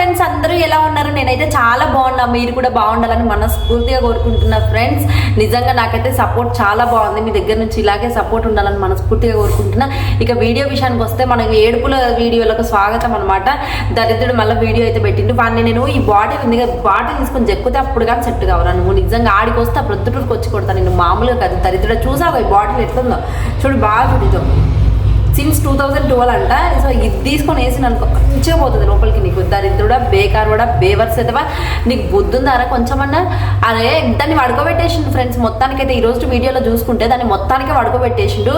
Friends అందరూ ఎలా ఉన్నారు? నేనైతే చాలా బాగున్నా. మీరు కూడా బాగుండాలని మనస్ఫూర్తిగా కోరుకుంటున్నా ఫ్రెండ్స్ నిజంగా నాకైతే సపోర్ట్ చాలా బాగుంది. మీ దగ్గర నుంచి ఇలాగే సపోర్ట్ ఉండాలని మనస్ఫూర్తిగా కోరుకుంటున్నా. ఇక వీడియో విషయానికి వస్తే మనకి ఏడుపుల వీడియోలకు స్వాగతం అనమాట దరిద్రుడు మళ్ళీ వీడియో అయితే పెట్టిండు. వాడిని నేను ఈ బాటిల్ ఉంది బాటిల్ తీసుకొని చెక్కితే అప్పుడు కానీ సెట్ కావాలి. నువ్వు నిజంగా ఆడికి వస్తే ప్రొద్దుటూరుకి వచ్చి కొడతాను నేను మామూలుగా కాదు. దరిద్రుడు చూసావు ఈ బాటిల్ ఎట్లుందో? చూడు బాగా చూడుతో సిన్స్ టూ థౌజండ్ ట్వెల్వ్ అంట. సో ఇది తీసుకొని వేసి అనుకో మంచిగా పోతుంది లోపలికి. నీకు దరిద్రుడా బేకార్ కూడా బేవర్స్ అయితే నీకు బుద్ధి ఉందారా కొంచెమన్నా? అరే దాన్ని పడుకోబెట్టేసిండు ఫ్రెండ్స్ మొత్తానికైతే ఈ రోజు వీడియోలో చూసుకుంటే దాన్ని మొత్తానికి పడుకోబెట్టేసిండు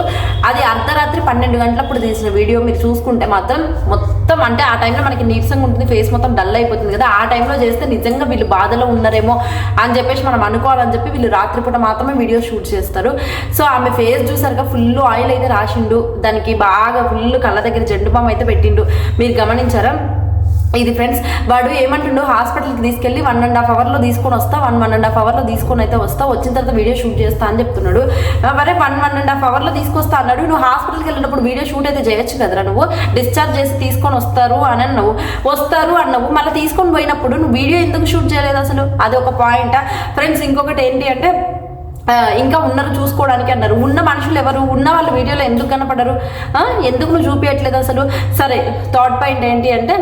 అది అర్ధరాత్రి పన్నెండు గంటలప్పుడు తీసిన వీడియో. మీరు చూసుకుంటే మాత్రం మొత్తం అంటే ఆ టైంలో మనకి నీరసంగా ఉంటుంది ఫేస్ మొత్తం డల్ అయిపోతుంది కదా. ఆ టైంలో చేస్తే నిజంగా వీళ్ళు బాధలో ఉన్నారేమో అని చెప్పేసి మనం అనుకోవాలని చెప్పి వీళ్ళు రాత్రిపూట మాత్రమే వీడియో షూట్ చేస్తారు. సో ఆమె ఫేస్ చూసారుగా ఫుల్ ఆయిల్ అయితే రాసిండు. దానికి బాగా ఫుల్ కళ్ళ దగ్గర జెండు బామ్ అయితే పెట్టిండు. మీరు గమనించారా? ఇది ఫ్రెండ్స్ వాడు ఏమంటుండో హాస్పిటల్కి తీసుకెళ్ళి వన్ అండ్ హాఫ్ అవర్లో తీసుకొని వస్తా వన్ వన్ అండ్ హాఫ్ అవర్లో తీసుకొని అయితే వస్తా వచ్చిన తర్వాత వీడియో షూట్ చేస్తా అని చెప్తున్నాడు. మరే వన్ వన్ అండ్ హాఫ్ అవర్లో తీసుకొస్తా అన్నాడు. నువ్వు హాస్పిటల్కి వెళ్ళినప్పుడు వీడియో షూట్ అయితే చేయొచ్చు కదరా నువ్వు? డిశ్చార్జ్ చేసి తీసుకొని వస్తారు అని అన్నావు. వస్తారు అన్నావు. మళ్ళీ తీసుకొని పోయినప్పుడు నువ్వు వీడియో ఎందుకు షూట్ చేయలేదు అసలు? అది ఒక పాయింట్ ఫ్రెండ్స్ ఇంకొకటి ఏంటి అంటే ఇంకా ఉన్నారు చూసుకోవడానికి అన్నారు. ఉన్న మనుషులు ఎవరు? ఉన్న వాళ్ళ వీడియోలో ఎందుకు కనపడరు? ఎందుకు నువ్వు చూపించట్లేదు అసలు? సరే థర్డ్ పాయింట్ ఏంటి అంటే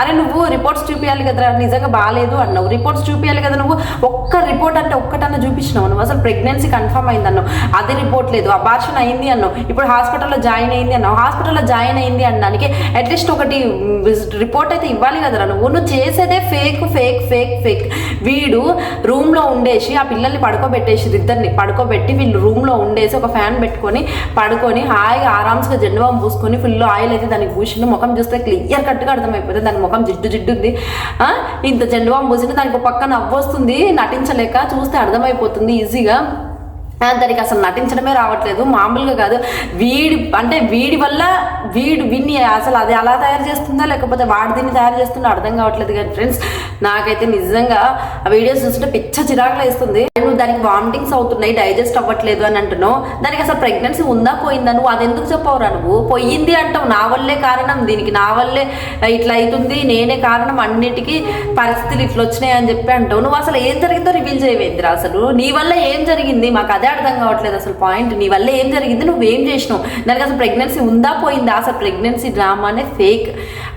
అరే నువ్వు రిపోర్ట్స్ చూపించాలి కదరా నిజంగా బాగాలేదు అన్నావు. రిపోర్ట్స్ చూపించాలి కదా నువ్వు? ఒక్క రిపోర్ట్ అంటే ఒక్కటన్నా చూపించినావు నువ్వు? అసలు ప్రెగ్నెన్సీ కన్ఫర్మ్ అయింది అన్నావు అది రిపోర్ట్ లేదు. అబార్షన్ అయింది అన్నావు. ఇప్పుడు హాస్పిటల్లో జాయిన్ అయింది అన్నావు. హాస్పిటల్లో జాయిన్ అయింది అనడానికి అట్లీస్ట్ ఒకటి రిపోర్ట్ అయితే ఇవ్వాలి కదరా నువ్వు. నువ్వు చేసేదే ఫేక్ ఫేక్ ఫేక్ ఫేక్ వీడు రూమ్లో ఉండేసి ఆ పిల్లల్ని పడుకోబెట్టేసి ఇద్దరిని. పడుకోబెట్టి వీళ్ళు రూమ్లో ఉండేసి ఒక ఫ్యాన్ పెట్టుకొని పడుకొని హాయిగా ఆరామ్స్గా జెండుబాం పూసుకొని ఫుల్ ఆయిల్ అయితే దానికి పూసిండు. ముఖం చూస్తే క్లియర్ కట్గా అర్థమైపోతుంది. దాని ముఖం జిడ్డు జిడ్డు ఉంది ఆ, ఇంత జెండుబాం పూసింది దానికి పక్కన పక్క నవ్వు వస్తుంది నటించలేక చూస్తే అర్థమైపోతుంది ఈజీగా. దానికి అసలు నటించడమే రావట్లేదు. మామూలుగా కాదు. వీడి అంటే వీడి వల్ల వీడు విన్ని అసలు అది అలా తయారు చేస్తుందా? లేకపోతే వాడు దీన్ని తయారు చేస్తుందో? అర్థం కావట్లేదు కానీ ఫ్రెండ్స్ నాకైతే నిజంగా ఆ వీడియోస్ చూస్తుంటే పిచ్చ చిరాకులు వేస్తుంది. నువ్వు దానికి వామిటింగ్స్ అవుతున్నాయి డైజెస్ట్ అవ్వట్లేదు అని అంటున్నావు. దానికి అసలు ప్రెగ్నెన్సీ ఉందా పోయిందా? నువ్వు అది ఎందుకు చెప్పవురా నువ్వు? పోయింది అంటావు. నా వల్లే కారణం దీనికి నా వల్లే ఇట్లా అవుతుంది. నేనే కారణం అన్నిటికీ పరిస్థితులు ఇట్లా వచ్చినాయి అని చెప్పి అంటావు. నువ్వు అసలు ఏం జరిగిందో రివీల్ చేయవేంద్రా అసలు? నీ వల్ల ఏం జరిగింది? మాకు అదే అర్థం కావట్లేదు అసలు పాయింట్. నీ వల్ల ఏం జరిగింది? నువ్వేం చేసినావు? దానికి అసలు ప్రెగ్నెన్సీ ఉందా పోయిందా? అసలు ప్రెగ్నెన్సీ డ్రామానే ఫేక్.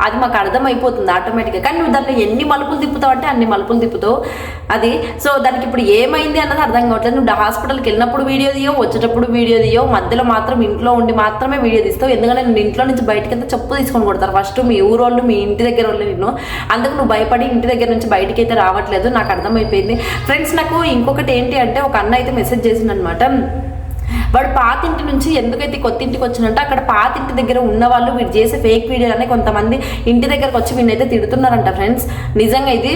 అది మాకు అర్థమైపోతుంది ఆటోమేటిక్గా. కానీ నువ్వు దాంట్లో ఎన్ని మలుపులు తిప్పుతావు అంటే అన్ని మలుపులు తిప్పుతావు. అది సో దానికి ఇప్పుడు ఏమైంది అన్నది అర్థం కావట్లేదు. నువ్వు హాస్పిటల్కి వెళ్ళినప్పుడు వీడియో తీయో వచ్చేటప్పుడు వీడియో తీయో మధ్యలో మాత్రం ఇంట్లో ఉండి మాత్రమే వీడియో తీస్తావు. ఎందుకంటే నేను ఇంట్లో నుంచి బయటకి వెళ్తే చెప్పు తీసుకొని కొడతారు. ఫస్ట్ మీ ఊరు వాళ్ళు మీ ఇంటి దగ్గర వాళ్ళు నిన్ను. అందుకు నువ్వు భయపడి ఇంటి దగ్గర నుంచి బయటికి అయితే రావట్లేదు. నాకు అర్థమైపోయింది. ఫ్రెండ్స్ నాకు ఇంకొకటి ఏంటి అంటే ఒక అన్న అయితే మెసేజ్ అనమాట వాడు పాతింటి నుంచి ఎందుకైతే కొత్త ఇంటికి వచ్చినంటే అక్కడ పాతింటి దగ్గర ఉన్న వాళ్ళు వీడు చేసే ఫేక్ వీడియోలు కొంతమంది ఇంటి దగ్గరకు వచ్చి వీడినైతే తిడుతున్నారంట ఫ్రెండ్స్ నిజంగా ఇది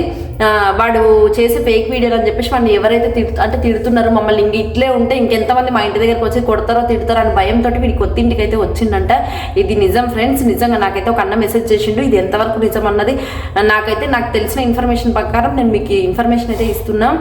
వాడు చేసే ఫేక్ వీడియోలు అని చెప్పేసి వాడిని ఎవరైతే తిడు అంటే తిడుతున్నారో మమ్మల్ని ఇంక ఇట్లే ఉంటే ఇంకెంతమంది మా ఇంటి దగ్గరకు వచ్చి కొడతారో తిడతారో అని భయంతో వీడి కొత్త ఇంటికి అయితే వచ్చిందంట. ఇది నిజం ఫ్రెండ్స్ నిజంగా నాకైతే ఒక అన్న మెసేజ్ చేసిండు. ఇది ఎంతవరకు నిజం అన్నది నాకైతే నాకు తెలిసిన ఇన్ఫర్మేషన్ ప్రకారం నేను మీకు ఇన్ఫర్మేషన్ అయితే ఇస్తున్నాను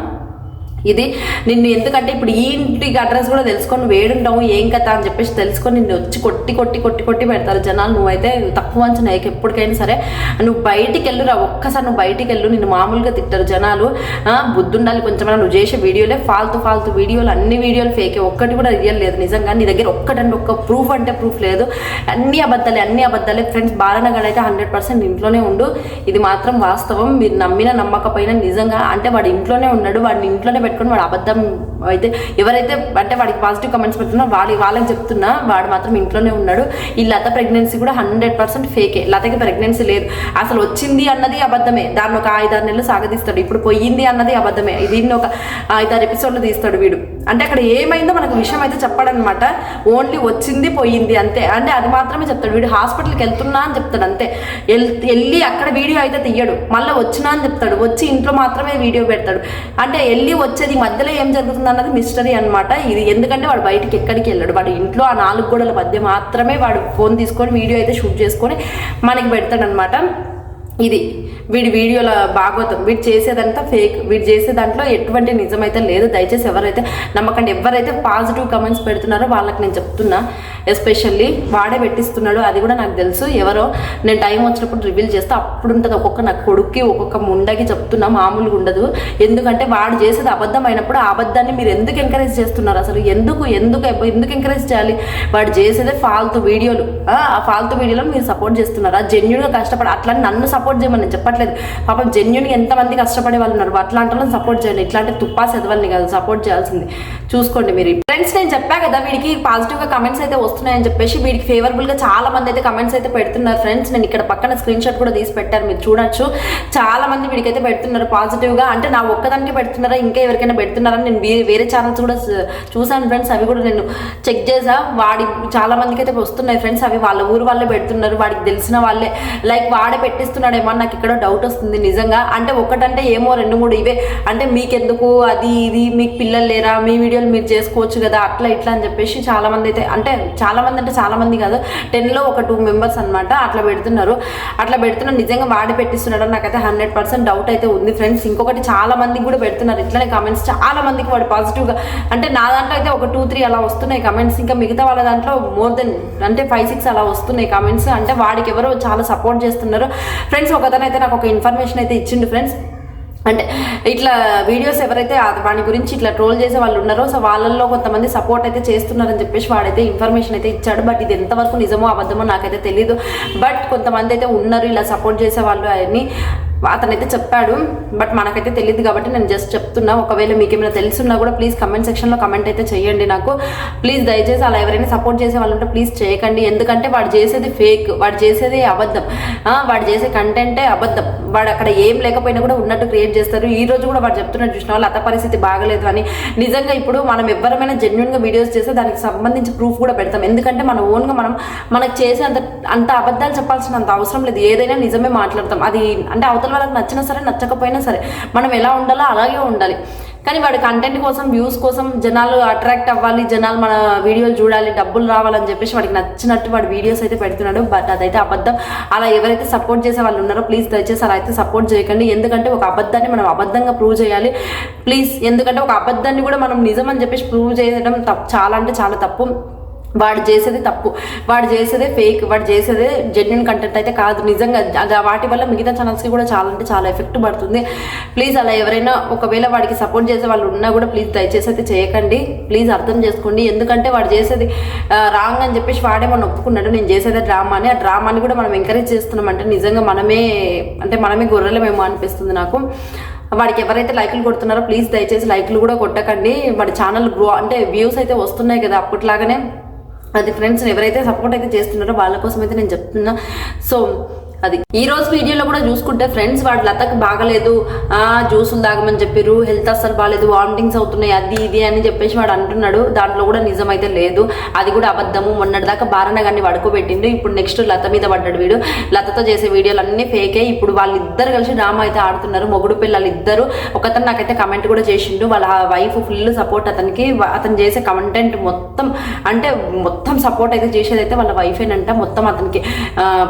ఇది నిన్ను ఎందుకంటే ఇప్పుడు ఈ ఇంటికి అడ్రస్ కూడా తెలుసుకొని వేడుంటావు ఏం కదా అని చెప్పేసి తెలుసుకొని నిన్ను వచ్చి కొట్టి కొట్టి కొట్టి కొట్టి పెడతారు జనాలు. నువ్వైతే తక్కువ అంచనా వేయకు ఎప్పటికైనా సరే నువ్వు బయటికి వెళ్ళురా ఒక్కసారి నువ్వు బయటికి వెళ్ళు నిన్ను మామూలుగా తిట్టారు జనాలు. ఆ, బుద్ధి ఉండాలి కొంచెం నువ్వు చేసే వీడియోలే ఫాల్తు ఫాల్తు వీడియోలు అన్ని వీడియోలు ఫేకే ఒక్కటి కూడా రియల్ లేదు నిజంగా. నీ దగ్గర ఒక్కటంటే ఒక్క ప్రూఫ్ అంటే ప్రూఫ్ లేదు. అన్ని అబద్ధాలే అన్ని అబద్ధాలే. ఫ్రెండ్స్ బాలనగర్ అయితే హండ్రెడ్ పర్సెంట్ ఇంట్లోనే ఉండు. ఇది మాత్రం వాస్తవం. మీరు నమ్మిన నమ్మకపోయినా నిజంగా అంటే వాడు ఇంట్లోనే ఉన్నాడు వాడిని ఇంట్లోనే పెట్టుకొని వాడు అబద్ధం అయితే ఎవరైతే అంటే వాడికి పాజిటివ్ కమెంట్స్ పెడుతున్నారో వాళ్ళ వాళ్ళకి చెప్తున్నా వాడు మాత్రం ఇంట్లోనే ఉన్నాడు. ఈ లత ప్రెగ్నెన్సీ కూడా హండ్రెడ్ పర్సెంట్ ఫేకే లతకి ప్రెగ్నెన్సీ లేదు. అసలు వచ్చింది అన్నది అబద్ధమే. దాన్ని ఒక ఐదారు నెలలు సాగదీస్తాడు. ఇప్పుడు పోయింది అన్నది అబద్ధమే. దీన్ని ఒక ఐదారు ఎపిసోడ్లు తీస్తాడు వీడు. అంటే అక్కడ ఏమైందో మనకు విషయం అయితే చెప్పాడనమాట ఓన్లీ వచ్చింది పోయింది అంతే. అంటే అది మాత్రమే చెప్తాడు. వీడు హాస్పిటల్కి వెళ్తున్నా అని చెప్తాడు అంతే. వెళ్ళి అక్కడ వీడియో అయితే తీయడు. మళ్ళీ వచ్చినా అని చెప్తాడు. వచ్చి ఇంట్లో మాత్రమే వీడియో పెడతాడు. అంటే వెళ్ళి వచ్చేది మధ్యలో ఏం జరుగుతుంది అన్నది మిస్టరీ అనమాట ఇది ఎందుకంటే వాడు బయటికి ఎక్కడికి వెళ్ళాడు. వాడు ఇంట్లో ఆ నాలుగు గోడల మధ్య మాత్రమే వాడు ఫోన్ తీసుకొని వీడియో అయితే షూట్ చేసుకొని మనకి పెడతాడనమాట ఇది. వీడి వీడియోల భాగవతం వీడు చేసేదంతా ఫేక్ వీడు చేసే దాంట్లో ఎటువంటి నిజమైతే లేదు. దయచేసి ఎవరైతే నమ్మకండి ఎవరైతే పాజిటివ్ కమెంట్స్ పెడుతున్నారో వాళ్ళకి నేను చెప్తున్నా ఎస్పెషల్లీ వాడే పెట్టిస్తున్నాడు అది కూడా నాకు తెలుసు. ఎవరో నేను టైం వచ్చినప్పుడు రివీల్ చేస్తే అప్పుడు ఉంటుంది. ఒక్కొక్క నా కొడుక్కి ఒక్కొక్క ముండకి చెప్తున్నా మామూలుగా ఉండదు. ఎందుకంటే వాడు చేసేది అబద్ధం అయినప్పుడు ఆ అబద్ధాన్ని మీరు ఎందుకు ఎంకరేజ్ చేస్తున్నారు అసలు? ఎందుకు ఎందుకు ఎందుకు ఎంకరేజ్ చేయాలి? వాడు చేసేదే ఫాల్తు వీడియోలు. ఆ ఫాల్తు వీడియోలో మీరు సపోర్ట్ చేస్తున్నారు? ఆ జెన్యున్గా కష్టపడి అట్లా నన్ను సపోర్ట్ చేయమని చెప్పట్లేదు? చెప్పట్లేదు. పాపం జెన్యున్గా ఎంతమంది కష్టపడే వాళ్ళు ఉన్నారు. అట్లాంటి వాళ్ళని సపోర్ట్ చేయండి. ఇట్లాంటి తుప్పా చదవాలని కాదు. సపోర్ట్ చేయాల్సింది. చూసుకోండి మీరు. ఫ్రెండ్స్ నేను చెప్పా కదా వీడికి పాజిటివ్గా కమెంట్స్ అయితే వస్తున్నాయని చెప్పేసి వీడికి ఫేవరబుల్గా చాలా మంది అయితే కమెంట్స్ అయితే పెడుతున్నారు. ఫ్రెండ్స్ నేను ఇక్కడ పక్కన స్క్రీన్ షాట్ కూడా తీసి పెట్టారు. మీరు చూడొచ్చు. చాలా మంది వీడికైతే పెడుతున్నారు పాజిటివ్గా అంటే నా ఒక్కదానికి పెడుతున్నారా? ఇంకా ఎవరికైనా పెడుతున్నారని నేను వేరే ఛానల్స్ కూడా చూసాను ఫ్రెండ్స్ అవి కూడా నేను చెక్ చేసా వాడి చాలా మందికి అయితే వస్తున్నాయి ఫ్రెండ్స్ అవి వాళ్ళ ఊరు వాళ్ళే పెడుతున్నారు. వాడికి తెలిసిన వాళ్ళే. లైక్ వాడే పెట్టిస్తున్నాడేమో నాకు ఇక్కడ డౌట్ డౌట్ వస్తుంది నిజంగా. అంటే ఒకటంటే ఏమో రెండు మూడు ఇవే. అంటే మీకెందుకు అది ఇది మీకు పిల్లలు లేరా మీ వీడియోలు మీరు చేసుకోవచ్చు కదా అట్లా ఇట్లా అని చెప్పేసి చాలా మంది అయితే అంటే చాలా మంది అంటే చాలా మంది కాదు టెన్లో ఒక టూ మెంబర్స్ అన్నమాట అట్లా పెడుతున్నారు. అట్లా పెడుతున్న నిజంగా వాడి పెట్టిస్తున్నాడు నాకైతే హండ్రెడ్ పర్సెంట్ డౌట్ అయితే ఉంది ఫ్రెండ్స్. ఇంకొకటి చాలా మందికి కూడా పెడుతున్నారు. ఇట్లానే కామెంట్స్ చాలా మందికి వాడు పాజిటివ్గా అంటే నా దాంట్లో అయితే ఒక టూ త్రీ అలా వస్తున్నాయి కమెంట్స్ ఇంకా మిగతా వాళ్ళ దాంట్లో మోర్ దెన్ అంటే ఫైవ్ సిక్స్ అలా వస్తున్నాయి కమెంట్స్ అంటే వాడికి ఎవరో చాలా సపోర్ట్ చేస్తున్నారు. ఫ్రెండ్స్ ఒకతనైతే నాకు ఒక ఇన్ఫర్మేషన్ అయితే ఇచ్చిండు ఫ్రెండ్స్ అంటే ఇట్లా వీడియోస్ ఎవరైతే వాడి గురించి ఇట్లా ట్రోల్ చేసే వాళ్ళు ఉన్నారో సో వాళ్ళల్లో కొంతమంది సపోర్ట్ అయితే చేస్తున్నారని చెప్పేసి వాడైతే ఇన్ఫర్మేషన్ అయితే ఇచ్చాడు. బట్ ఇది ఎంతవరకు నిజమో అబద్ధమో నాకైతే తెలియదు బట్ కొంతమంది అయితే ఉన్నారు ఇలా సపోర్ట్ చేసే వాళ్ళు అవన్నీ. అతనైతే చెప్పాడు బట్ మనకైతే తెలియదు కాబట్టి నేను జస్ట్ చెప్తున్నా. ఒకవేళ మీకు ఏమైనా తెలుసున్నా కూడా ప్లీజ్ కమెంట్ సెక్షన్లో కమెంట్ అయితే చేయండి నాకు. ప్లీజ్ దయచేసి అలా ఎవరైనా సపోర్ట్ చేసే వాళ్ళు ఉంటే ప్లీజ్ చేయకండి. ఎందుకంటే వాడు చేసేది ఫేక్ వాడు చేసేది అబద్ధం. వాడు చేసే కంటెంటే అబద్ధం. వాడు అక్కడ ఏం లేకపోయినా కూడా ఉన్నట్టు క్రియేట్ చేస్తారు. ఈ రోజు కూడా వాడు చెప్తున్నాడు చూసిన వాళ్ళు అత పరిస్థితి బాగలేదు అని. నిజంగా ఇప్పుడు మనం ఎవరమైనా జెన్యున్గా వీడియోస్ చేస్తే దానికి సంబంధించి ప్రూఫ్ కూడా పెడతాం. ఎందుకంటే మన ఓన్గా మనం మనకు చేసే అంత అంత అబద్ధాలు చెప్పాల్సిన అంత అవసరం లేదు. ఏదైనా నిజమే మాట్లాడతాం. అది అంటే అవతల వాళ్ళకి నచ్చినా సరే నచ్చకపోయినా సరే మనం ఎలా ఉండాలో అలాగే ఉండాలి. కానీ వాడి కంటెంట్ కోసం వ్యూస్ కోసం జనాలు అట్రాక్ట్ అవ్వాలి జనాలు మన వీడియోలు చూడాలి డబ్బులు రావాలని చెప్పేసి వాడికి నచ్చినట్టు వాడు వీడియోస్ అయితే పెడుతున్నాడు. బట్ అదైతే అబద్ధం. అలా ఎవరైతే సపోర్ట్ చేసే వాళ్ళు ఉన్నారో ప్లీజ్ దయచేసి అలా అయితే సపోర్ట్ చేయకండి. ఎందుకంటే ఒక అబద్ధాన్ని మనం అబద్ధంగా ప్రూవ్ చేయాలి. ప్లీజ్ ఎందుకంటే ఒక అబద్ధాన్ని కూడా మనం నిజం అని చెప్పేసి ప్రూవ్ చేయడం తప్పు చాలా అంటే చాలా తప్పు. వాడు చేసేది తప్పు. వాడు చేసేదే ఫేక్ వాడు చేసేదే జెన్యున్ కంటెంట్ అయితే కాదు. నిజంగా వాటి వల్ల మిగతా ఛానల్స్కి కూడా చాలా అంటే చాలా ఎఫెక్ట్ పడుతుంది. ప్లీజ్ అలా ఎవరైనా ఒకవేళ వాడికి సపోర్ట్ చేసే వాళ్ళు ఉన్నా కూడా ప్లీజ్ దయచేసి అయితే చేయకండి. ప్లీజ్ అర్థం చేసుకోండి. ఎందుకంటే వాడు చేసేది రాంగ్ అని చెప్పేసి వాడే మనం ఒప్పుకున్నాడు. నేను చేసేదే డ్రామా అని. ఆ డ్రామాని కూడా మనం ఎంకరేజ్ చేస్తున్నాం అంటే నిజంగా మనమే అంటే మనమే గొర్రెలమేమో అనిపిస్తుంది నాకు. వాడికి ఎవరైతే లైకులు కొడుతున్నారో ప్లీజ్ దయచేసి లైకులు కూడా కొట్టకండి. వాడి ఛానల్ గ్రో అంటే వ్యూస్ అయితే వస్తున్నాయి కదా అప్పట్లాగానే. అది ఫ్రెండ్స్ ఎవరైతే సపోర్ట్ అయితే చేస్తున్నారో వాళ్ళ కోసం అయితే నేను చెప్తున్నా. సో అది. ఈ రోజు వీడియోలో కూడా చూసుకుంటే ఫ్రెండ్స్ వాడు లతకు బాగలేదు. ఆ జ్యూసులు తాగమని చెప్పారు హెల్త్ అస్సలు బాగాలేదు వామిటింగ్స్ అవుతున్నాయి. అది ఇది అని చెప్పేసి వాడు అంటున్నాడు. దాంట్లో కూడా నిజమైతే లేదు. అది కూడా అబద్ధము. మొన్నటిదాకా బారణ గారిని పడుకోబెట్టిండు. ఇప్పుడు నెక్స్ట్ లత మీద పడ్డాడు వీడు. లతతో చేసే వీడియోలు అన్నీ ఫేకే ఇప్పుడు వాళ్ళిద్దరు కలిసి డ్రామా అయితే ఆడుతున్నారు. మొగుడు పిల్లలు ఇద్దరు ఒకతను నాకైతే కమెంట్ కూడా చేసిండు. వాళ్ళ వైఫ్ ఫుల్ సపోర్ట్ అతనికి. అతను చేసే కంటెంట్ మొత్తం అంటే మొత్తం సపోర్ట్ అయితే చేసేది అయితే వాళ్ళ వైఫేనంట మొత్తం అతనికి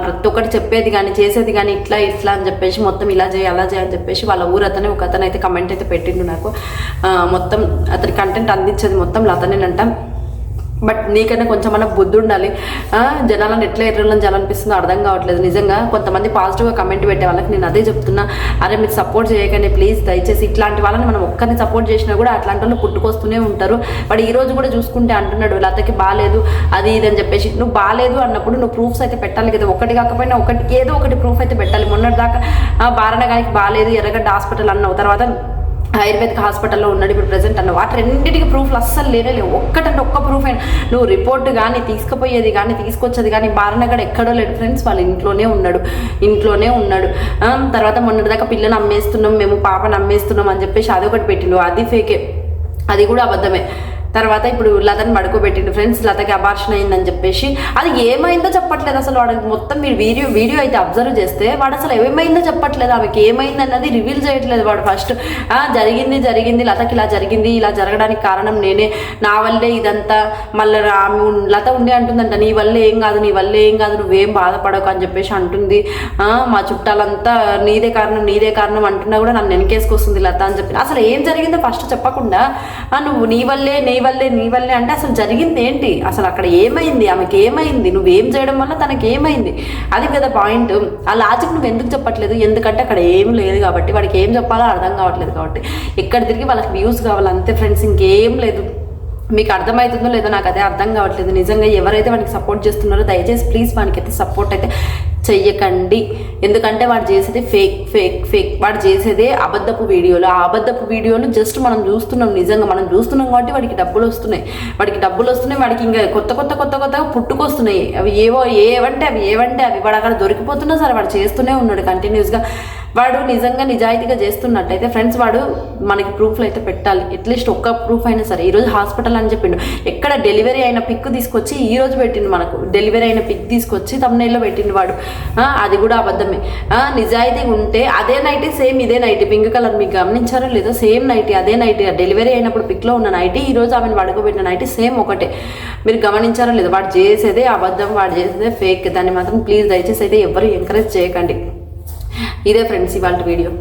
ప్రతి ఒక్కటి చెప్పేది కానీ చేసేది కానీ ఇట్లా ఇట్లా అని చెప్పేసి మొత్తం ఇలా చేయి అలా చేయి అని చెప్పేసి వాళ్ళ ఊరు అతనే ఒక అతను అయితే కమెంట్ అయితే పెట్టిండు నాకు. మొత్తం అతని కంటెంట్ అందించేది మొత్తం లతనేనంట బట్ నీకైనా మన బుద్ధి ఉండాలి. జనాలను ఎట్లా ఎర్రలను జనాలనిపిస్తుందో అర్థం కావట్లేదు. నిజంగా కొంతమంది పాజిటివ్గా కమెంట్ పెట్టే వాళ్ళకి నేను అదే చెప్తున్నా. అరే మీరు సపోర్ట్ చేయకండి ప్లీజ్ దయచేసి ఇట్లాంటి వాళ్ళని మనం ఒక్కరిని సపోర్ట్ చేసినా కూడా అట్లాంటి వాళ్ళు పుట్టుకొస్తూనే ఉంటారు. వాడు ఈ రోజు కూడా చూసుకుంటే అంటున్నాడు లతకి బాగాలేదు అది ఇది అని చెప్పేసి. నువ్వు బాగాలేదు అన్నప్పుడు నువ్వు ప్రూఫ్స్ అయితే పెట్టాలి కదా. ఒకటి కాకపోయినా ఒకటి ఏదో ఒకటి ప్రూఫ్ అయితే పెట్టాలి. మొన్నటిదాకా బారణ బారణగానికి బాగాలేదు ఎర్రగడ్డ హాస్పిటల్ అన్నావు. తర్వాత ఆయుర్వేదిక్ హాస్పిటల్లో ఉన్నాడు ఇప్పుడు ప్రెసెంట్ అన్న వాటి రెండింటికి ప్రూఫ్లు అస్సలు లేనే లేవు. ఒక్కటంటే ఒక్క ప్రూఫ్ అయినా. నువ్వు రిపోర్ట్ కానీ తీసుకుపోయేది కానీ తీసుకొచ్చేది కానీ బారణగడ ఎక్కడో లేడు ఫ్రెండ్స్ వాళ్ళ ఇంట్లోనే ఉన్నాడు. ఇంట్లోనే ఉన్నాడు. తర్వాత మొన్నటిదాకా పిల్లని అమ్మేస్తున్నాం మేము పాపను అమ్మేస్తున్నాం అని చెప్పేసి అదొకటి పెట్టిండు. అది ఫేకే. అది కూడా అబద్ధమే. తర్వాత ఇప్పుడు లతని పడుకోబెట్టిండు. ఫ్రెండ్స్ లతకి అబార్షన్ అయిందని చెప్పేసి. అది ఏమైందో చెప్పట్లేదు అసలు వాడికి. మొత్తం మీరు వీడియో వీడియో అయితే అబ్జర్వ్ చేస్తే వాడు అసలు ఏమైందో చెప్పట్లేదు. ఆమెకి ఏమైంది అన్నది రివీల్ చేయట్లేదు వాడు ఫస్ట్ జరిగింది జరిగింది. లతకి ఇలా జరిగింది. ఇలా జరగడానికి కారణం నేనే. నా వల్లే ఇదంతా. మళ్ళీ ఆమె లత ఉండే అంటుందంట నీ వల్లే ఏం కాదు నీ వల్లే ఏం కాదు నువ్వేం బాధపడకు అని చెప్పేసి అంటుంది. మా చుట్టాలంతా నీదే కారణం నీదే కారణం అంటున్నా కూడా నన్ను వెనకేసుకొస్తుంది లత అని చెప్పి. అసలు ఏం జరిగిందో ఫస్ట్ చెప్పకుండా నువ్వు నీ వల్లే నీ వల్లే నీ వల్లే అంటే అసలు జరిగింది ఏంటి? అసలు అక్కడ ఏమైంది? ఆమెకి ఏమైంది? నువ్వేం చేయడం వల్ల తనకి ఏమైంది? అది కదా పాయింట్. ఆ లాజిక్ నువ్వు ఎందుకు చెప్పట్లేదు? ఎందుకంటే అక్కడ ఏం లేదు కాబట్టి వాడికి ఏం చెప్పాలో అర్థం కావట్లేదు కాబట్టి. ఎక్కడ తిరిగి వాళ్ళకి వ్యూస్ కావాలి అంతే ఫ్రెండ్స్ ఇంకేం లేదు. మీకు అర్థమవుతుందో లేదో నాకు అదే అర్థం కావట్లేదు. నిజంగా ఎవరైతే వానికి సపోర్ట్ చేస్తున్నారో దయచేసి ప్లీజ్ వానికైతే సపోర్ట్ అయితే చెయ్యకండి. ఎందుకంటే వాడు చేసేది ఫేక్ ఫేక్ ఫేక్ వాడు చేసేదే అబద్ధపు వీడియోలు. ఆ అబద్ధపు వీడియోలు జస్ట్ మనం చూస్తున్నాం నిజంగా. మనం చూస్తున్నాం కాబట్టి వాడికి డబ్బులు వస్తున్నాయి. వాడికి డబ్బులు వస్తున్నాయి వాడికి ఇంకా కొత్త కొత్త కొత్త కొత్తగా పుట్టుకొస్తున్నాయి. అవి ఏవో ఏవంటే అవి ఏవంటే అవి వాడు అక్కడ దొరికిపోతున్నా సరే వాడు చేస్తూనే ఉన్నాడు కంటిన్యూస్గా వాడు నిజంగా నిజాయితీగా చేస్తున్నట్టయితే ఫ్రెండ్స్ వాడు మనకి ప్రూఫ్లు అయితే పెట్టాలి. అట్లీస్ట్ ఒక్క ప్రూఫ్ అయినా సరే. ఈరోజు హాస్పిటల్ అని చెప్పిండు. ఎక్కడ డెలివరీ అయిన పిక్ తీసుకొచ్చి ఈ రోజు పెట్టిండు మనకు. డెలివరీ అయిన పిక్ తీసుకొచ్చి తమ్నైల్లో పెట్టిండు వాడు. అది కూడా అబద్ధమే. నిజాయితీగా ఉంటే అదే నైటీ సేమ్ ఇదే నైటీ పింక్ కలర్ మీకు గమనించారో లేదో సేమ్ నైటీ అదే నైటీ డెలివరీ అయినప్పుడు పిక్లో ఉన్న నైటీ ఈ రోజు ఆమెను పడుకోబెట్టిన నైటీ సేమ్ ఒకటే. మీరు గమనించారో లేదో వాడు చేసేదే అబద్ధం వాడు చేసేదే ఫేక్ దాన్ని మాత్రం ప్లీజ్ దయచేసి అయితే ఎవరు ఎంకరేజ్ చేయకండి. ఇదే ఫ్రెండ్స్ ఇవాళ వీడియో.